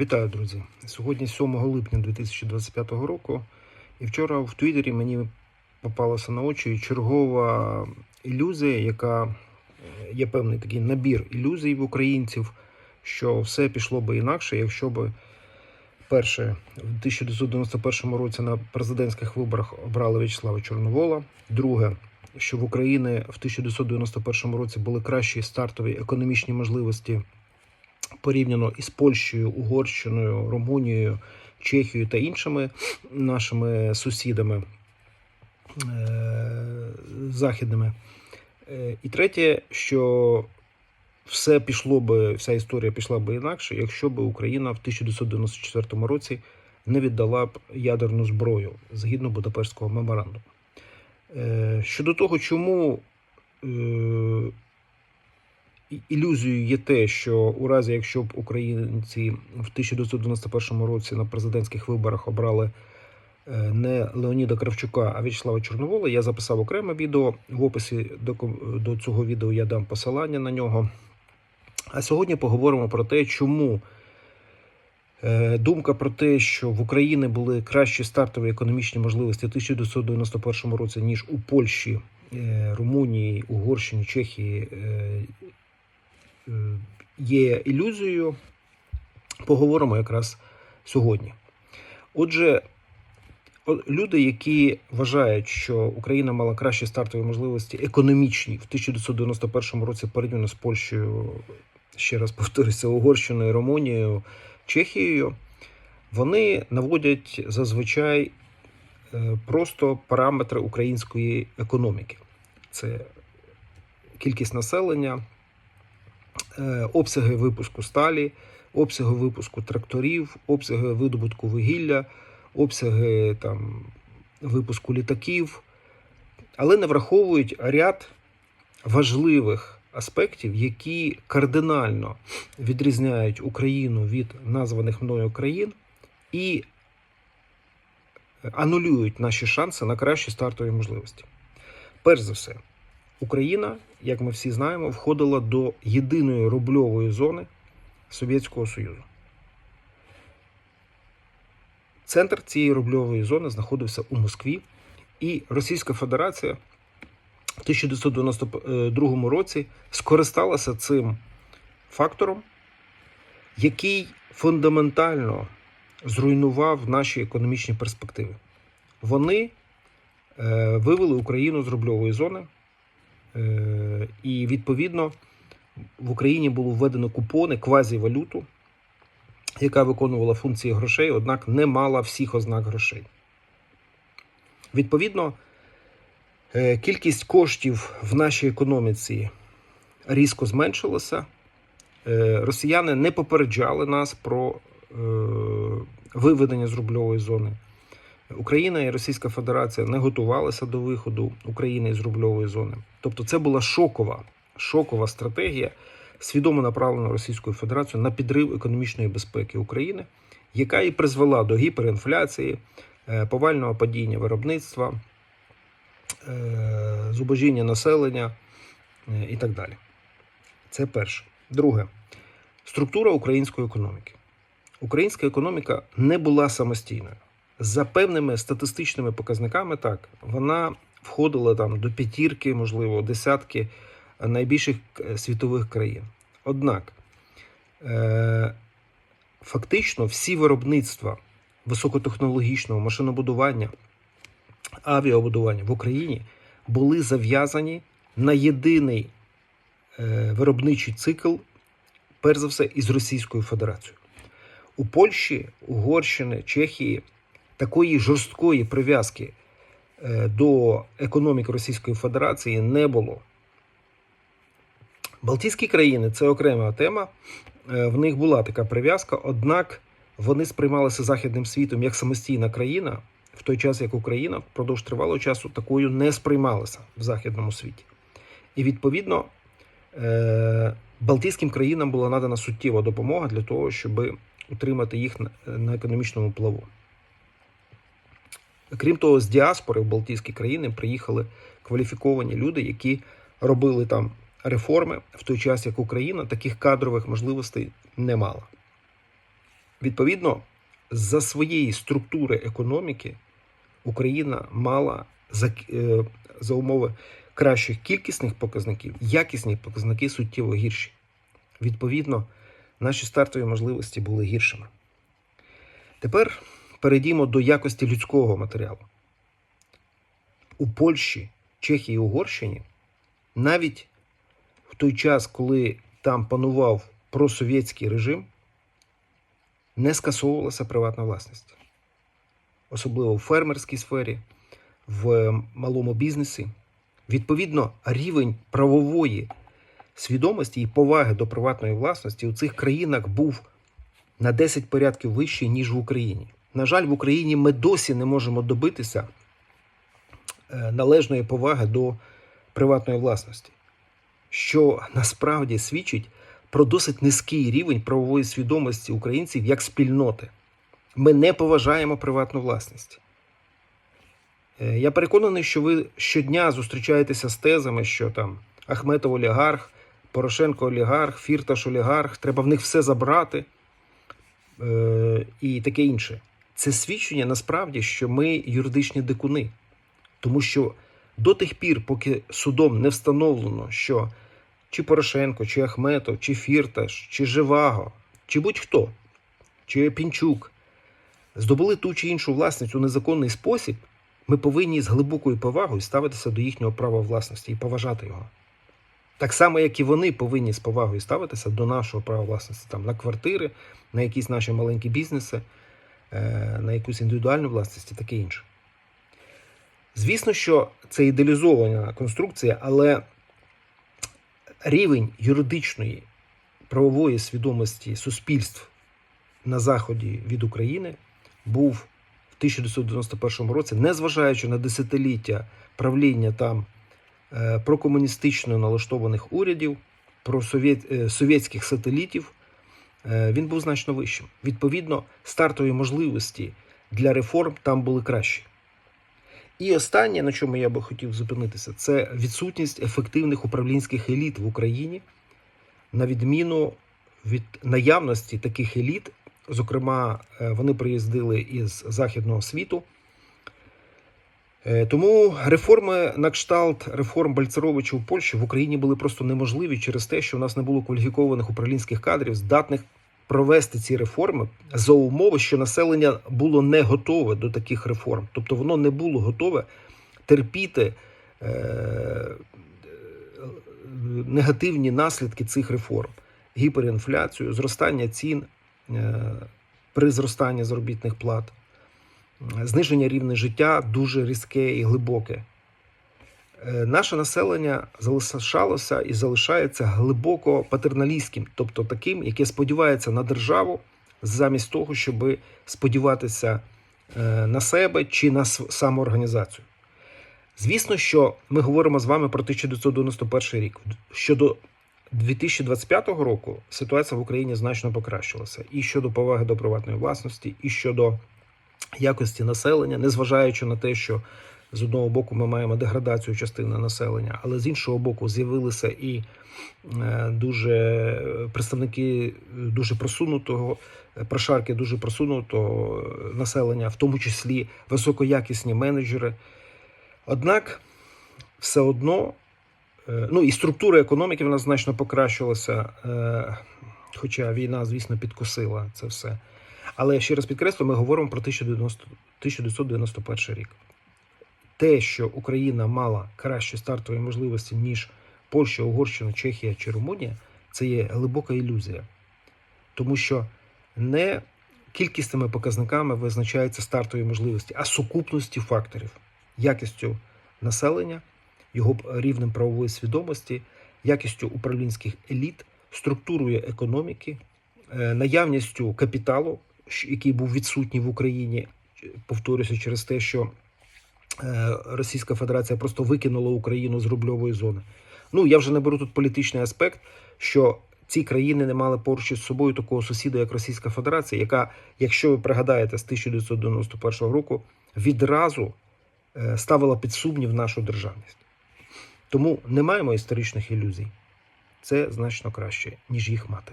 Вітаю, друзі! Сьогодні 7 липня 2025 року, і вчора в Твіттері мені попалася на очі чергова ілюзія, яка е, є певний такий набір ілюзій в українців, що все пішло би інакше, якщо би перше в 1991 році на президентських виборах обрали В'ячеслава Чорновола. Друге, що в Україні в 1991 році були кращі стартові економічні можливості порівняно із Польщею, Угорщиною, Румунією, Чехією та іншими нашими сусідами е- західними. Е, І третє, що все пішло би, вся історія пішла би інакше, якщо б Україна в 1994 році не віддала б ядерну зброю згідно Будапештського меморандуму. Е, Щодо того, чому ілюзією є те, що у разі, якщо б українці в 1991 році на президентських виборах обрали е, не Леоніда Кравчука, а В'ячеслава Чорновола, я записав окреме відео. В описі до, до цього відео я дам посилання на нього. А сьогодні поговоримо про те, чому е, думка про те, що в Україні були кращі стартові економічні можливості в 1991 році, ніж у Польщі, е, Румунії, Угорщині, Чехії, є ілюзією. Поговоримо якраз сьогодні. Отже, люди, які вважають, що Україна мала кращі стартові можливості економічні в 1991 році порівняно з Польщею, ще раз повторюся, Угорщиною, Румунією, Чехією, вони наводять зазвичай е, просто параметри української економіки. Це кількість населення, обсяги випуску сталі, обсяги випуску тракторів, обсяги видобутку вугілля, обсяги там, випуску літаків, але не враховують ряд важливих аспектів, які кардинально відрізняють Україну від названих мною країн і анулюють наші шанси на кращі стартові можливості. Перш за все, Україна, як ми всі знаємо, входила до єдиної рубльової зони Совєтського Союзу. Центр цієї рубльової зони знаходився у Москві, і Російська Федерація в 1992 році скористалася цим фактором, який фундаментально зруйнував наші економічні перспективи. Вони е, вивели Україну з рубльової зони, е, і відповідно в Україні було введено купони, квазівалюту, яка виконувала функції грошей, однак не мала всіх ознак грошей. Відповідно, е, кількість коштів в нашій економіці різко зменшилася. Е, Росіяни не попереджали нас про е, виведення з рубльової зони. Україна і Російська Федерація не готувалися до виходу України з рубльової зони. Тобто, це була шокова, шокова стратегія, свідомо направлена Російською Федерацією на підрив економічної безпеки України, яка і призвела до гіперінфляції, е, повального падіння виробництва, е, зубожіння населення е, і так далі. Це перше. Друге, структура української економіки. Українська економіка не була самостійною. За певними статистичними показниками, так, вона входила там до п'ятірки, можливо, десятки найбільших е, світових країн. Однак, е, фактично всі виробництва високотехнологічного машинобудування, авіабудування в Україні були зав'язані на єдиний е, виробничий цикл, перш за все, із Російською Федерацією. У Польщі, Угорщини, Чехії такої жорсткої прив'язки е, до економіки Російської Федерації не було. Балтійські країни це окрема тема. Е, В них була така прив'язка, однак вони сприймалися західним світом як самостійна країна, в той час як Україна впродовж тривалого часу такою не сприймалася в західному світі. І відповідно е, Балтійським країнам була надана суттєва допомога для того, щоб утримати їх на- на економічному плаву. Крім того, з діаспори в Балтійські країни приїхали кваліфіковані люди, які робили там реформи в той час, як Україна таких кадрових можливостей не мала. Відповідно, за своєї структури економіки Україна мала за, е, за умови кращих кількісних показників, якісні показники суттєво гірші. Відповідно, наші стартові можливості були гіршими. Тепер перейдімо до якості людського матеріалу. У Польщі, Чехії і Угорщині навіть в той час, коли там панував просовєтський режим, не скасовувалася приватна власність. Особливо в фермерській сфері, в малому бізнесі. Відповідно, рівень правової свідомості і поваги до приватної власності у цих країнах був на 10 порядків вищий, ніж в Україні. На жаль, в Україні ми досі не можемо добитися е, належної поваги до приватної власності, що насправді свідчить про досить низький рівень правової свідомості українців як спільноти. Ми не поважаємо приватну власність. Е, Я переконаний, що ви щодня зустрічаєтеся з тезами, що там Ахметов олігарх, Порошенко олігарх, Фірташ олігарх, треба в них все забрати е, і таке інше. Це свідчення насправді, що ми юридичні дикуни. Тому що до тих пір, поки судом не встановлено, що чи Порошенко, чи Ахметов, чи Фірташ, чи Живаго, чи будь-хто, чи Пінчук здобули ту чи іншу власність у незаконний спосіб, ми повинні з глибокою повагою ставитися до їхнього права власності і поважати його. Так само, як і вони повинні з повагою ставитися до нашого права власності там, на квартири, на якісь наші маленькі бізнеси, на якусь індивідуальну власність і таке інше. Звісно, що це ідеалізована конструкція, але рівень юридичної правової свідомості суспільств на заході від України був в 1991 році, незважаючи на десятиліття правління там е, прокомуністично налаштованих урядів, про е, совєтських сателітів, е, він був значно вищим. Відповідно, стартові можливості для реформ там були кращі. І останнє, на чому я би хотів зупинитися, це відсутність ефективних управлінських еліт в Україні, на відміну від наявності таких еліт. Зокрема, е, вони приїздили із західного світу. Е, Тому реформи на кшталт реформ Бальцеровича в Польщі в Україні були просто неможливі через те, що у нас не було кваліфікованих управлінських кадрів, здатних провести ці реформи за умови, що населення було не готове до таких реформ. Тобто воно не було готове терпіти е, негативні наслідки цих реформ: гіперінфляцію, зростання цін е, при зростанні заробітних плат, зниження рівня життя дуже різке і глибоке. Е, Наше населення залишалося і залишається глибоко патерналістським, тобто таким, яке сподівається на державу замість того, щоб сподіватися е, на себе чи на самоорганізацію. Звісно, що ми говоримо з вами про 1991 рік. Щодо 2025 року ситуація в Україні значно покращилася і щодо поваги до приватної власності, і щодо якості населення, незважаючи на те, що з одного боку ми маємо деградацію частини населення, але з іншого боку з'явилися і е, дуже представники дуже просунутого прошарки дуже просунутого населення, в тому числі високоякісні менеджери. Однак все одно, е, ну і структура економіки в значно покращилася, е, хоча війна, звісно, підкосила це все. Але ще раз підкреслю, ми говоримо про 1990 1991 рік. Те, що Україна мала кращі стартові можливості, ніж Польща, Угорщина, Чехія чи Румунія, це є глибока ілюзія. Тому що не кількісними показниками визначаються стартові можливості, а сукупності факторів, якістю населення, його рівнем правової свідомості, якістю управлінських еліт, структурою економіки, е, наявністю капіталу, який був відсутній в Україні, повторюся, через те, що Російська Федерація просто викинула Україну з рубльової зони. Ну я вже не беру тут політичний аспект, що ці країни не мали поруч із собою такого сусіда, як Російська Федерація, яка, якщо ви пригадаєте, з 1991 року відразу е, ставила під сумнів нашу державність. Тому не маємо історичних ілюзій. Це значно краще, ніж їх мати.